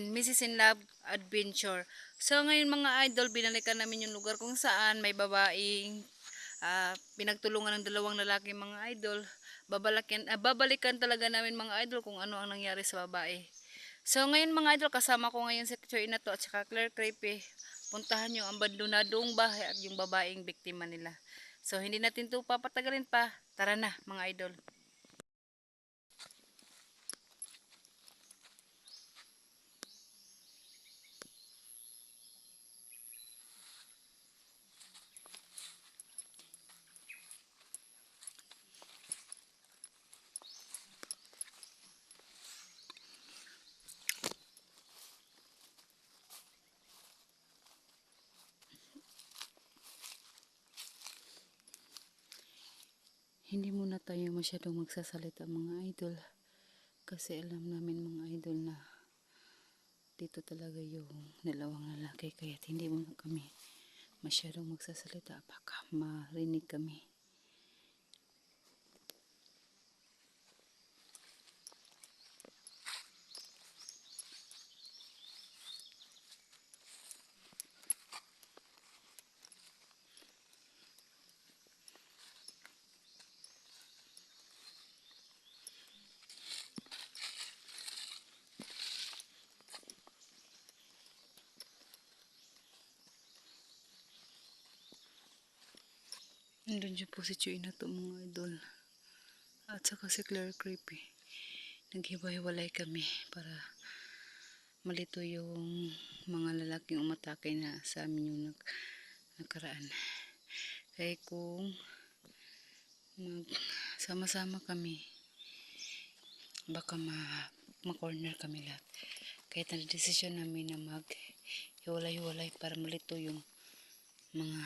again, Mrs. In Love Adventure. So ngayon mga idol, binalikan namin yung lugar kung saan may babaeng ah, pinagtulungan ng dalawang lalaki mga idol. Babalikan, ah, babalikan talaga namin mga idol kung ano ang nangyari sa babae. So ngayon mga idol, kasama ko ngayon si Choy na to at saka Claire Creepy. Puntahan yung ang bandunadong bahay at yung babaeng biktima nila. So hindi natin to papatagalin pa. Tara na mga idol. Hindi muna tayo masyadong magsasalita mga idol. Kasi alam namin mga idol na dito talaga yung dalawang lalaki. Kaya hindi muna kami masyadong magsasalita. Baka marinig kami. Nandun dyan po si Chuy na to mga idol. At saka si Claire Creepy. Naghiwa-hiwalay kami para malito yung mga lalaking umatake na sa amin yung nag, nakaraan. Kaya kung sama-sama kami, baka ma, ma-corner kami lahat. Kaya na-desisyon namin na mag hiwalay-hiwalay para malito yung mga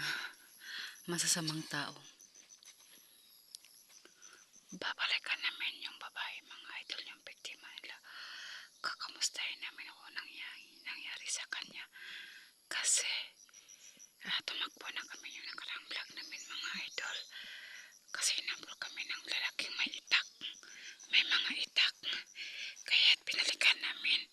masasamang tao. Babalikan namin yung babae, mga idol, yung biktima nila. Kakamustahin namin anong nangyari, nangyari sa kanya. Kasi, ah, tumakbo na kami yung nakarang vlog namin, mga idol. Kasi inabol kami ng lalaking may itak. May mga itak. Kaya pinalikan namin.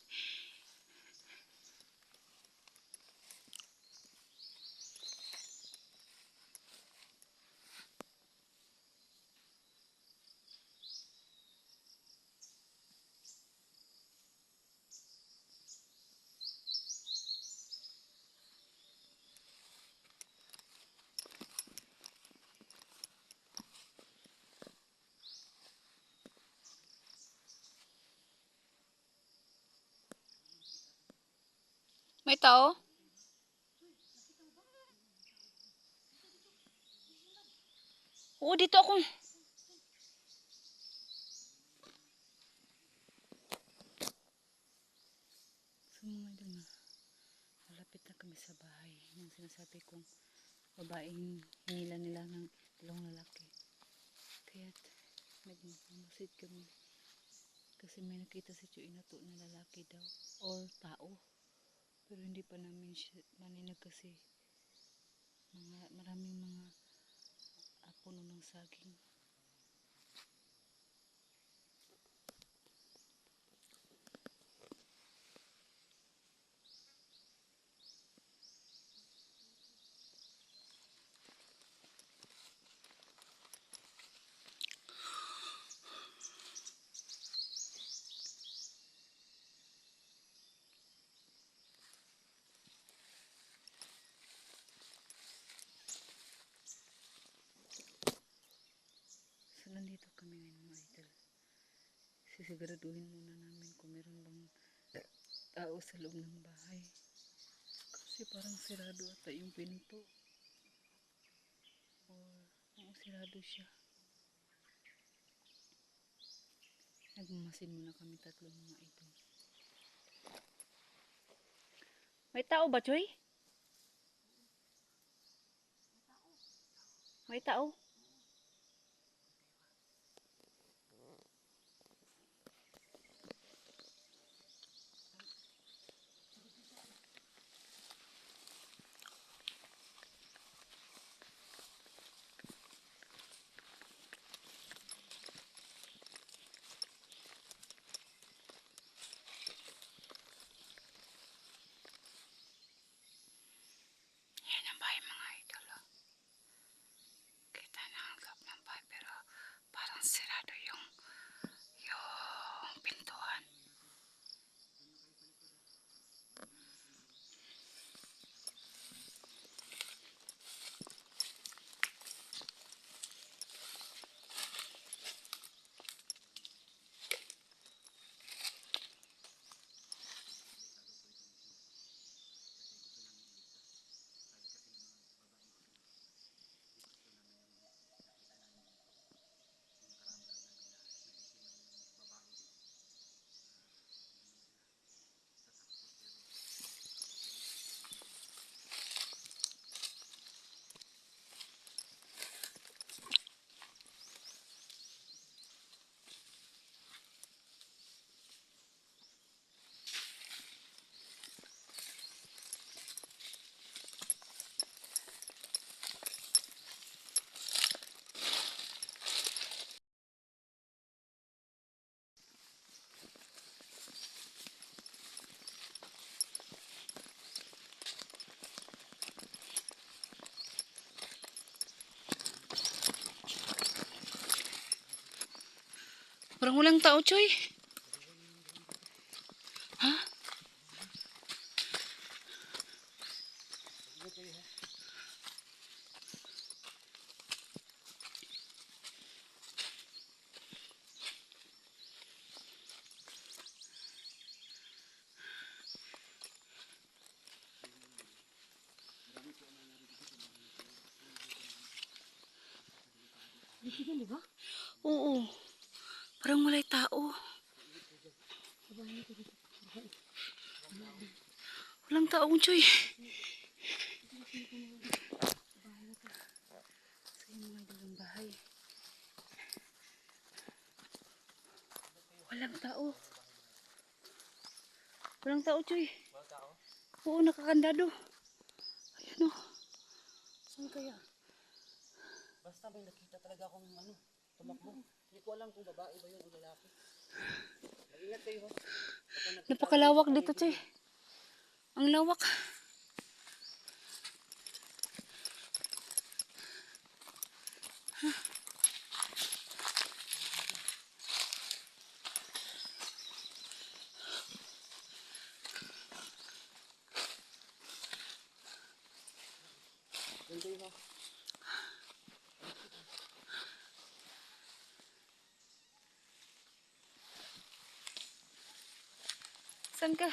May tao? Oo, dito ako. So mga idol na, malapit na kami sa bahay. Yung sinasabi kong babaeng hinila nila ng dalawang lalaki. Kaya nagmasid kami. Kasi may nakita si Chuy na to na lalaki daw. Or tao. Pero hindi pa namin maninag kasi mga, maraming mga ah, puno ng saging. So, nandito kami ngayon mga idol. Sisiguraduhin muna namin kung meron bang tao sa loob ng bahay. Kasi parang sirado ata yung pinto. Or, oo, sirado siya. Nagmamasin muna kami tatlo mga idol. May tao ba, Choy? May tao? Parang walang tao, Choy. Ha? Oo. Parang walay tao. Walang taong choy. Walang tao. Walang tao, choy. Oo, nakakandado. Ayan o. Saan kaya? Basta may nakita talaga akong ano, tumakbo. Hindi ko alam kung babae ba yun o lalaki. Mag-ingat kayo. Napakalawak dito, choy. Ang lawak. Kayo ha. Saan ka?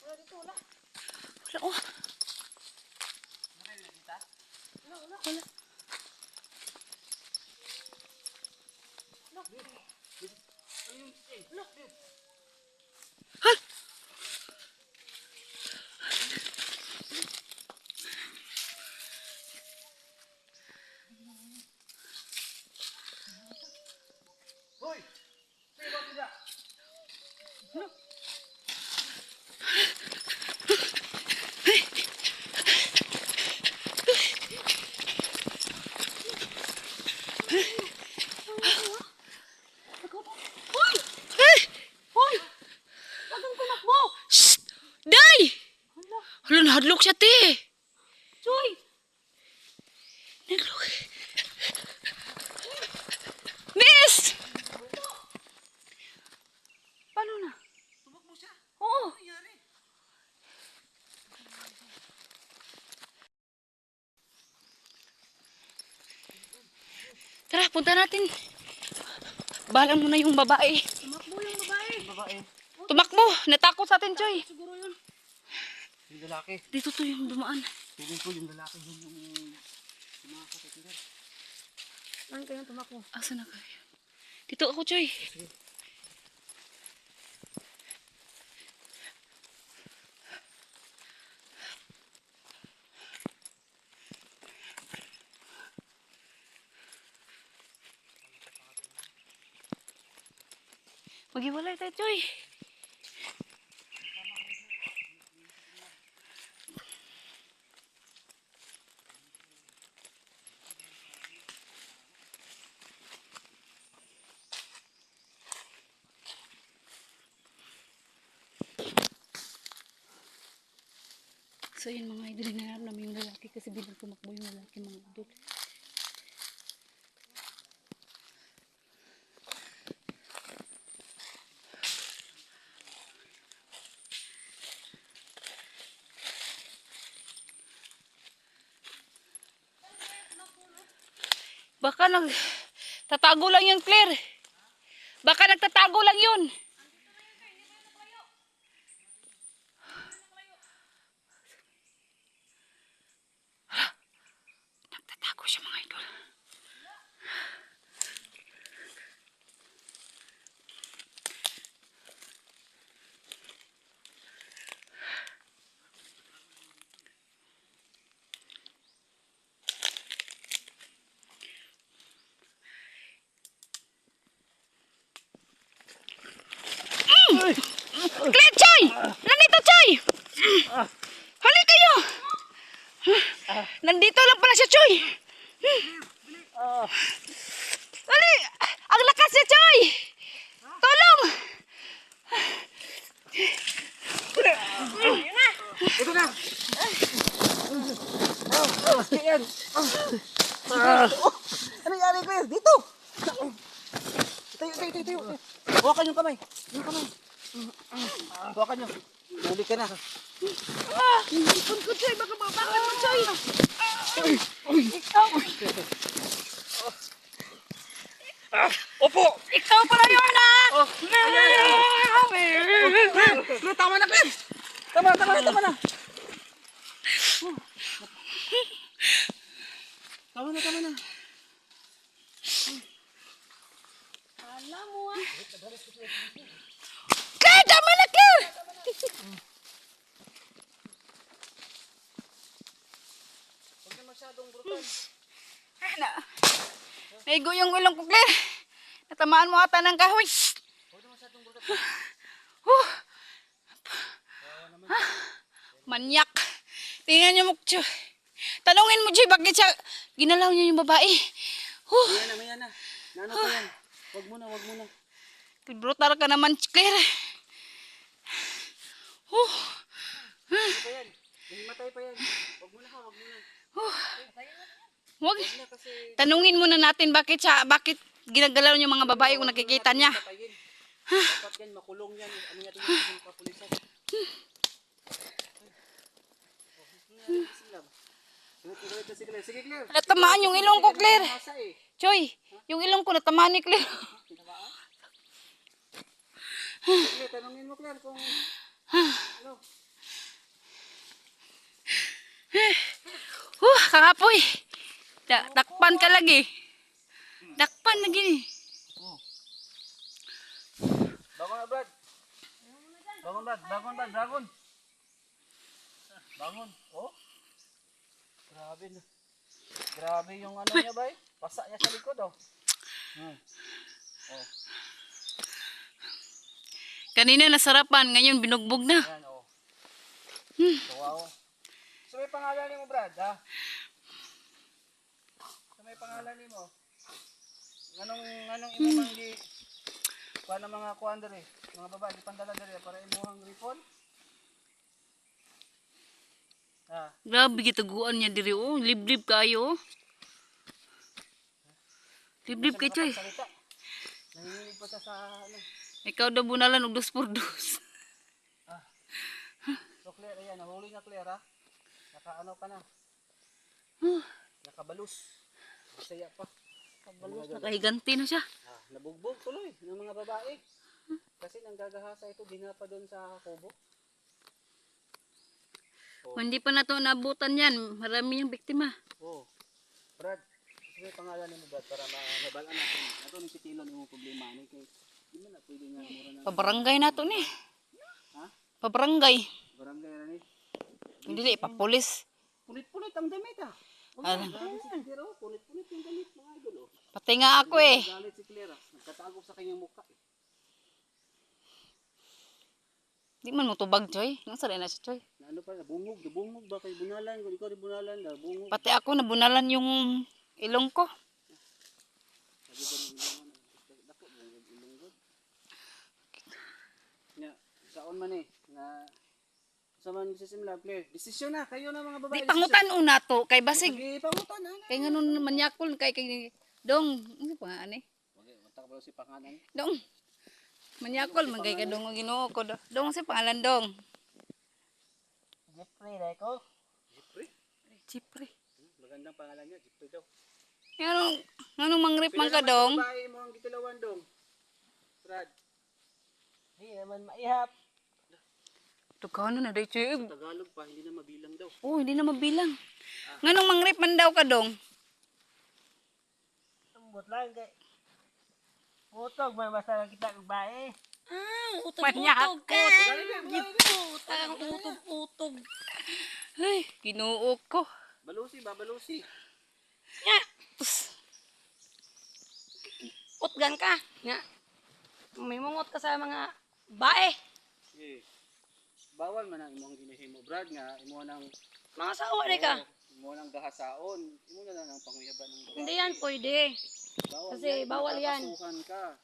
Wala dito, wala. Wala, oh. Wala kayo nakita? Wala, wala. Wala. Ano yung eh? Look, dude. Hay! Hoy! Sino ba sila? Hoy! Hey! Hoy! Huwag kang tumakbo! Shh! Day! Hala, nahadlok siya, te! Joy! Naglok. Miss! Paano na? Tumakbo siya. Oo! Ano nangyari? Tara, punta natin. Bahala mo na yung babae. Tumakbo yung babae. Yung babae. Tumakbo! Natakot sa atin, Joy. Siguro yun. Yung lalaki. Dito to yung dumaan. Feeling ko yung lalaki yun yung yung mga kapatid. Saan kayong tumakbo? Asa na kayo? Dito ako, Joy. Maghiwalay tayo, Joy. So yun mga idol, hinahanap namin yung lalaki kasi bilang tumakbo yung lalaki mga idol. Baka nag tatago lang yun, Claire. Baka nagtatago lang yun. Nagtatago siya mga idol. Clint, Choy! Nandito, Choy! Hali kayo! Nandito lang pala siya, Choy! Hali! Ang lakas niya, Choy! Tulong! Ito na! Ayan! Ano nangyari, Claire? Dito! Tayo, tayo, tayo, tayo. Hawakan yung kamay. Yung kamay. Hawakan nyo. Huli ka na. Ipon ko, Choy. Baka mabakan mo, Choy. Ikaw. Opo! Ikaw pala yun, ah! Oh, tama na, Claire! Tama na, tama na, tama na! Tama na, tama na. Alam mo, ah. Claire, tama na, Claire! Huwag na masyadong brutal. Na, naigo yung ilong ko, Claire. Natamaan mo ata ng kahoy. Na. Huh. Manyak. Tingnan niyo, Mukcho. Tanungin mo, Joy, bakit siya ginalaw niya yung babae? Huh. Mayan na, mayan na. Ko yan? Huwag muna, huwag muna. Brutal ka naman, Claire. Huh. Yan? Mahimatay pa yan. Huwag muna ka, huwag muna. Wag. Huwag na Tanungin muna natin bakit siya, bakit ginagalaw yung mga babae kung nakikita niya. Dapat yan, makulong yan. Ano yan yung kapulisan? Natamaan yung ilong ko, Claire. Eh. Choy, yung ilong ko natamaan ni Claire. Sige, tanongin mo, Claire, kung... Ano? Huh, kakapoy. Da, dakpan ka lagi. Dakpan lagi ni. Bangon na, Brad. Bangon, Brad. Bangon, Brad. Bangon. Bangon. Oh. Grabe na. Grabe yung ano niya, bay. Pasa niya sa likod, oh. Hmm. Oh. Kanina nasarapan, ngayon binugbog na. Yan, oh. So, wow. So, may pangalan ni mo, Brad, ha? So, may pangalan ni mo. Anong, anong imo man di... Kuha ng mga kuhan dere, mga babae, di pandala dere, para imuhang ripon. Ha? Grabe gitaguan niya diri oh, liblib kayo. Liblib kay Choy. Nanginginig pa sa ano. Ikaw daw bunalan og dos por dos. So, clear, ayan, nahuli na clear, ha? Nakaano ka na. Nakabalus. Masaya pa. Kabalos nakahiganti na siya. Ah, nabugbog tuloy ng mga babae. Kasi nanggagahasa ito, dinapa doon sa kubo. Kung hindi pa nato nabutan yan, marami yung biktima. Oo. Oh. Brad, sige pangalan ni mo Brad para ma- mabalaan natin. Ato ni Pitilo ni mo problema ni kay di man na pwede nga mura na Pabarangay nato ni. Ha? Pabarangay. barangay ra ni. Hindi pa pulis. Punit-punit ang damit ah. Oh. punit-punit yung damit mga idol. Oh. Pati nga ako eh. Galit si Clara, nagkatago sa kanyang mukha. Eh. Di man mo tubag, Choy. Nang sa na siya, Choy. Ano pa, nabungog, nabungog ba kay bunalan, kung ikaw di bunalan, nabungog. Pati ako nabunalan yung ilong ko. Sabi ko dako saon man eh, na sa man sisimla, Claire. Desisyon na, kayo na mga babae. Di pangutan una to kay basig. Sige, pangutan na. Kay nganon manyakol kay kay dong. Ano pa ani? Ba si pangalan? Dong. Manyakol man kay kadong Ginoo ko. do- Dong si pangalan dong. Jeffrey, na ko. Jeffrey? Chipre. Magandang pangalan niya, Jeffrey daw. Nganong nganong mangrip man ka dong? Babae mo ang gitilawan dong. Brad. Hindi naman maihap. Tugano na Choy. Tagalog pa, hindi na mabilang daw. Oh, hindi na mabilang. Nganong mangrip man daw ka dong? Ambot lang kay. Utog, may basta lang kita ng bae. Ah, Manyakol. Utang utog-utog. Ay, Ginoo ko. Balusi ba, balusi? Nga. Utgan ka. Nga. May mungot ka sa mga bae. Eh. Bawal man ang imong ginihimo, Brad, nga imo nang Mga sawa na ka. imo nang gahasaon. Imo na lang ang panguyaban ng. Hindi yan pwede. Bawal Kasi bawal yan. Ka.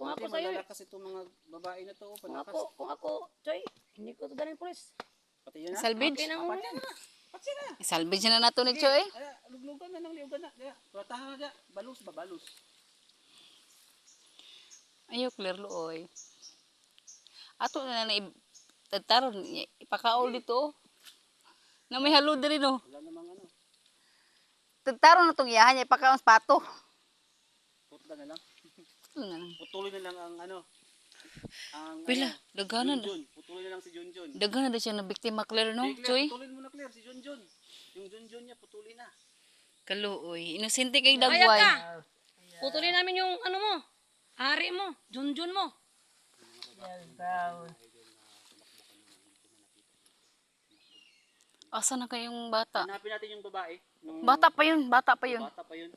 Kung ako sa'yo, malalakas itong mga babae na to, oh, kung panakas. ako, kung ako, Choy, hindi ko to galing pulis. Pati yan na. Salvage. Okay na Pati na. Pati na. Salvage na nato ni Choy. Ala, luglugan na ng liugan na. Na dya. Balus ba, balus. Ayo, clear looy. Ato na na tataron ipakaol dito. Na may halo diri no. Wala namang ano. Tataron na tong iyahan niya ipakaon sa pato. Putla na lang. Ito na lang. Putuloy na lang ang ano. Ang Pila, ano, daghanan. Junjun. Putuloy na lang si Junjun. Daghan na din siya na biktima clear no, Hey, Claire, Choy. Putulin mo na Claire, si Junjun. Yung Junjun niya, putulin na. Kaluoy. Inosente kay dagway. ka. Putulin namin yung ano mo. Hari mo. Junjun mo. Yan Asa na kayong bata? Hanapin natin yung babae. Nung Bata pa yun, bata pa yun. Bata pa yun.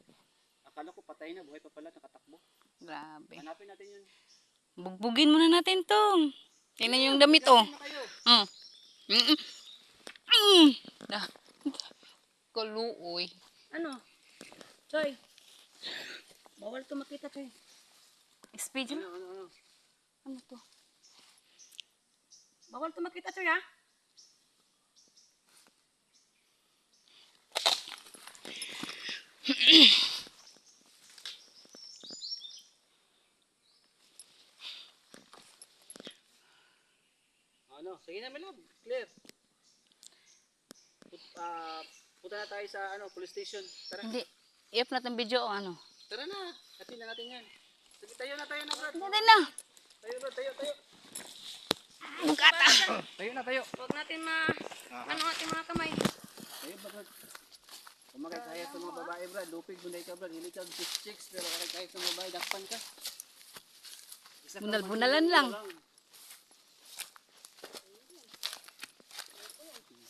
Akala ko patay na, buhay pa pala, nakatakbo. Grabe. Hanapin natin yun. Bugbugin muna natin to. Tingnan yung damit oh. Kayo. Mm. Mm. Mm. Da. Kaluoy. Ano? Choy. Bawal to makita, Choy. Speed Ano, ano, ano? Ano to? Bawal to makita, Choy, ha? Ano? Sige na, Melod. Clear. Put, ah, punta na tayo sa ano, police station. Tara. Hindi. I-up natin video o ano. Tara na. Hatin na natin yan. Sige, tayo na, tayo na, Brad. Hindi na. Tayo, Brad. Tayo, tayo. Bugata. Tayo na, tayo. Huwag natin ma... Ano ating mga kamay. Tayo, Brad. Kumakay kaya sa mga babae, Brad. Lupig, bunday ka, Brad. Hilig ka, chicks. Pero kakay kaya sa mga babae, dakpan ka. Bunal-bunalan lang.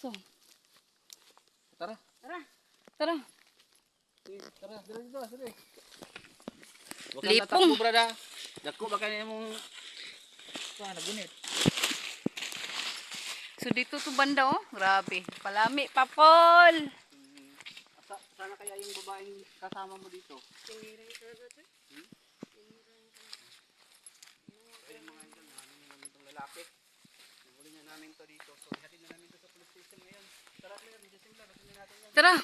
So, Tara. Tara. tara. Tara, dito, dito, sige. Huwag Lipong. kang tatakbo, Brad, ha. Dako, baka niya mong... Pa, nagunit. So, dito to banda oh. Grabe. Palami, papol. Kaya yung babaeng kasama mo dito? Ayun mga idol, namin namin itong lalaki. Nahuli na namin to dito. So, hatid na namin to sa police station ngayon. Tara, Claire, medyo simple. Hatid na natin yan. Tara.